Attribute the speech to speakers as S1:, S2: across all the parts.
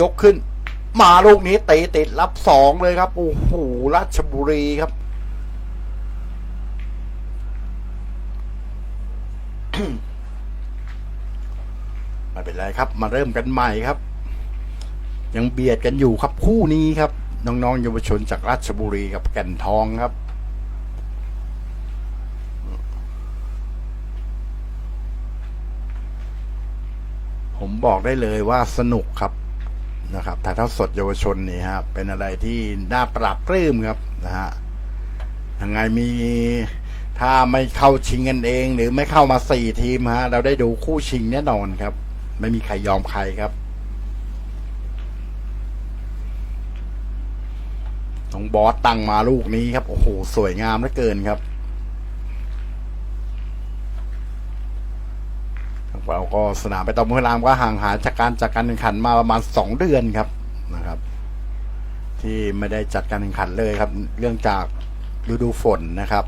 S1: ยกขึ้น มาลูกนี้เตะติดรับสองเลยครับ โอ้โหราชบุรีครับไม่เป็นไรครับ มาเริ่มกันใหม่ครับ ยังเบียดกันอยู่ครับคู่นี้ครับ น้องๆเยาวชนจากราชบุรีกับแก่นทองครับผมบอกได้เลยว่าสนุกครับ นะครับถ่ายทอดสดเยาวชนนี่ฮะเป็นอะไรที่น่าปรับปลื้มครับนะฮะยังไงมีถ้าไม่เข้าชิงกันเอง หรือไม่เข้ามาสี่ทีมฮะ เราได้ดูคู่ชิงแน่นอนครับ ไม่มีใครยอมใครครับน้องบอสตั้งมาลูกนี้ครับ โอ้โห สวยงามเหลือเกินครับ เรา ก็สนามไปตอมเมืองรามก็ห่างหายจากการจัดการแข่งขันมาประมาณสองเดือนครับนะครับ ที่ไม่ได้จัดการแข่งขันเลยครับ เรื่องจากฤดูฝนนะครับ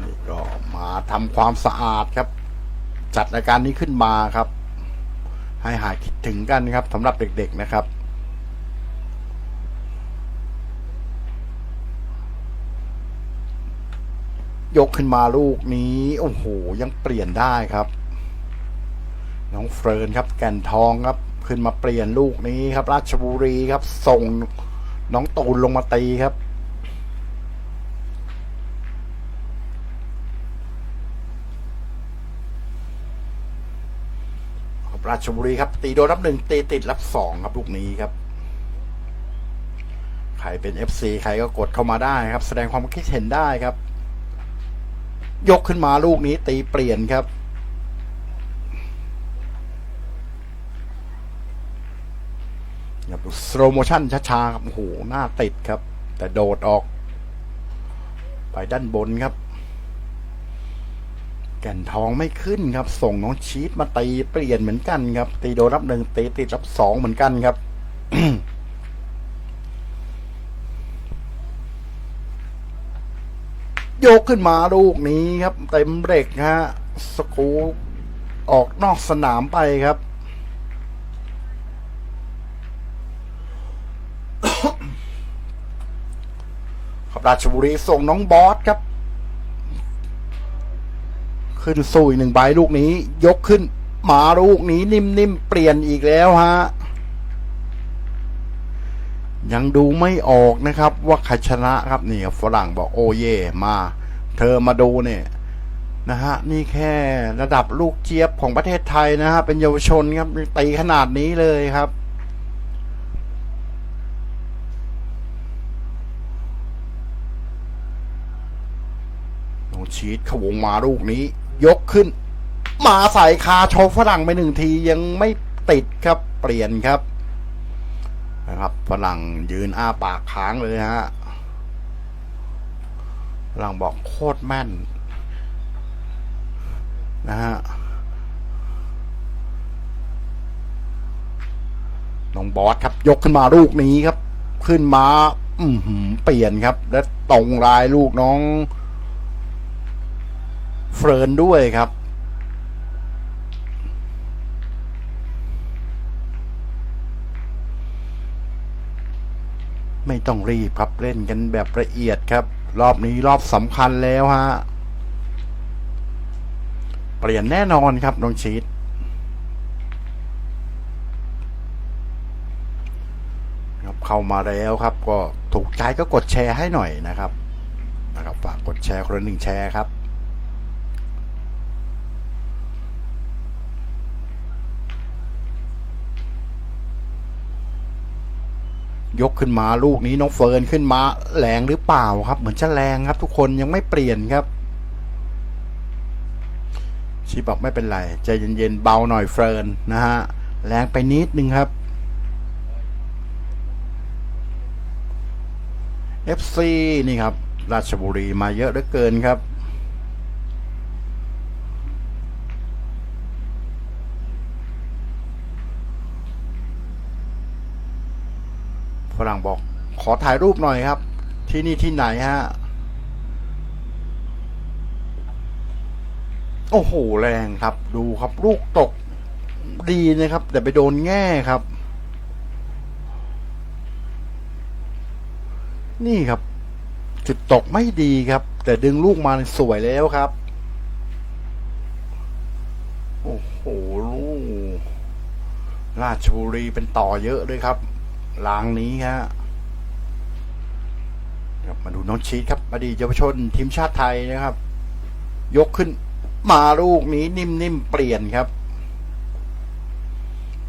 S1: นี่ก็มาทำความสะอาดครับ จัดรายการนี้ขึ้นมาครับ ให้หายคิดถึงกันครับสำหรับเด็กๆนะครับ ยกขึ้นมาลูกนี้ โอ้โห ยังเปลี่ยนได้ครับ น้องเฟิร์นครับ แก่นทองครับ ขึ้นมาเปลี่ยนลูกนี้ครับ ราชบุรีครับ ส่งน้องตูนลงมาตีครับราชบุรีครับ ตีโดนรับหนึ่งตีติดรับสองครับลูกนี้ครับ ใครเป็น FC ใครก็กดเข้ามาได้ครับ แสดงความคิดเห็นได้ครับ ยกขึ้นมาลูกนี้ตีเปลี่ยนครับอย่าดูสโลโมชั่นช้าๆครับโอ้โหหน้าติดครับ แต่โดดออก ไปด้านบนครับ แก่นทองไม่ขึ้นครับ ส่งน้องชีตมาตีเปลี่ยนเหมือนกันครับ ตีโดนรับหนึ่งตีติดรับสองเหมือนกันครับ ยกขึ้นมาลูกนี้ครับ เต็มเบรกฮะสกูออกนอกสนามไปครับครับราชบุรีส่งน้องบอสครับ ขึ้นสู้อีกหนึ่งใบลูกนี้ ยกขึ้นมาลูกนี้นิ่มๆเปลี่ยนอีกแล้วฮะ ยังดูไม่ออกนะครับว่าใครชนะครับนี่ฝรั่งบอกโอเย่มา เธอมาดูเนี่ยนะฮะนี่แค่ระดับลูกเจี๊ยบของประเทศไทยนะฮะเป็นเยาวชนครับตีขนาดนี้เลยครับน้อชีตขวงมาลูกนี้ ยกขึ้น มาใส่คาโชว์ฝรั่งไปหนึ่งทียังไม่ติดครับเปลี่ยนครับ นะครับฝรั่งยืนอ้าปากค้างเลยฮะฝรั่งบอกโคตรแม่น นะฮะน้องบอสครับ ยกขึ้นมาลูกนี้ครับ ขึ้นมาอือหือเปลี่ยนครับ และตรงลายลูกน้อง เฟิร์นด้วยครับ ไม่ต้องรีบครับเล่นกันแบบละเอียดครับ รอบนี้รอบสำคัญแล้วฮะ เปลี่ยนแน่นอนครับน้องชีตครับเข้ามาแล้วครับ ก็ถูกใจก็กดแชร์ให้หน่อยนะครับ นะครับฝากกดแชร์คนละหนึ่งแชร์ครับ ยกขึ้นมาลูกนี้น้องเฟิร์นขึ้นมาแรงหรือเปล่าครับ เหมือนจะแรงครับ ทุกคนยังไม่เปลี่ยนครับชีบอกไม่เป็นไรใจเย็นๆเบาหน่อยเฟิร์นนะฮะแรงไปนิดนึงครับ FC นี่ครับ ราชบุรีมาเยอะเหลือเกินครับ รั่งบอก ขอถ่ายรูปหน่อยครับ ที่นี่ที่ไหนฮะ โอ้โห แรงครับ ดูครับ ลูกตกดีนะครับ แต่ไปโดนแง่ครับ นี่ครับ จุดตกไม่ดีครับ แต่ดึงลูกมาสวยแล้วครับ โอ้โหลูกราชบุรีเป็นต่อเยอะด้วยครับ ลางนี้ฮะครับมาดูน้องชีตครับอดีตเยาวชนทีมชาติไทยนะครับ ยกขึ้นมาลูกนี้นิ่มๆเปลี่ยนครับ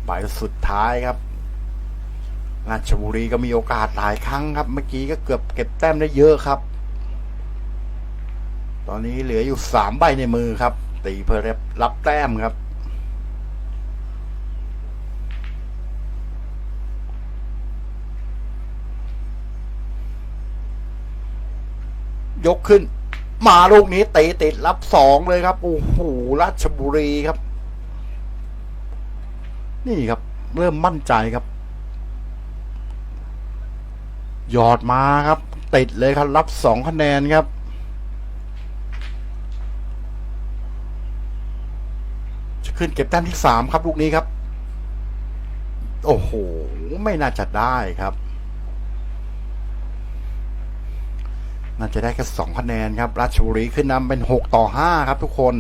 S1: ใบสุดท้ายครับราชบุรีก็มีโอกาสหลายครั้งครับ เมื่อกี้ก็เกือบเก็บแต้มได้เยอะครับ ตอนนี้เหลืออยู่สามใบในมือครับ ตีเพื่อรับแต้มครับ ยกขึ้น มาลูกนี้เตะติดรับสองเลยครับ โอ้โหราชบุรีครับ นี่ครับ เริ่มมั่นใจครับหยอดมาครับ ติดเลยครับ รับสองคะแนนครับ จะขึ้นเก็บแต้มที่สามครับ ลูกนี้ครับ โอ้โห ไม่น่าจะได้ครับ น่าจะได้แค่สองคะแนนครับ ราชบุรีขึ้นนำเป็นหกต่อห้าครับทุกคน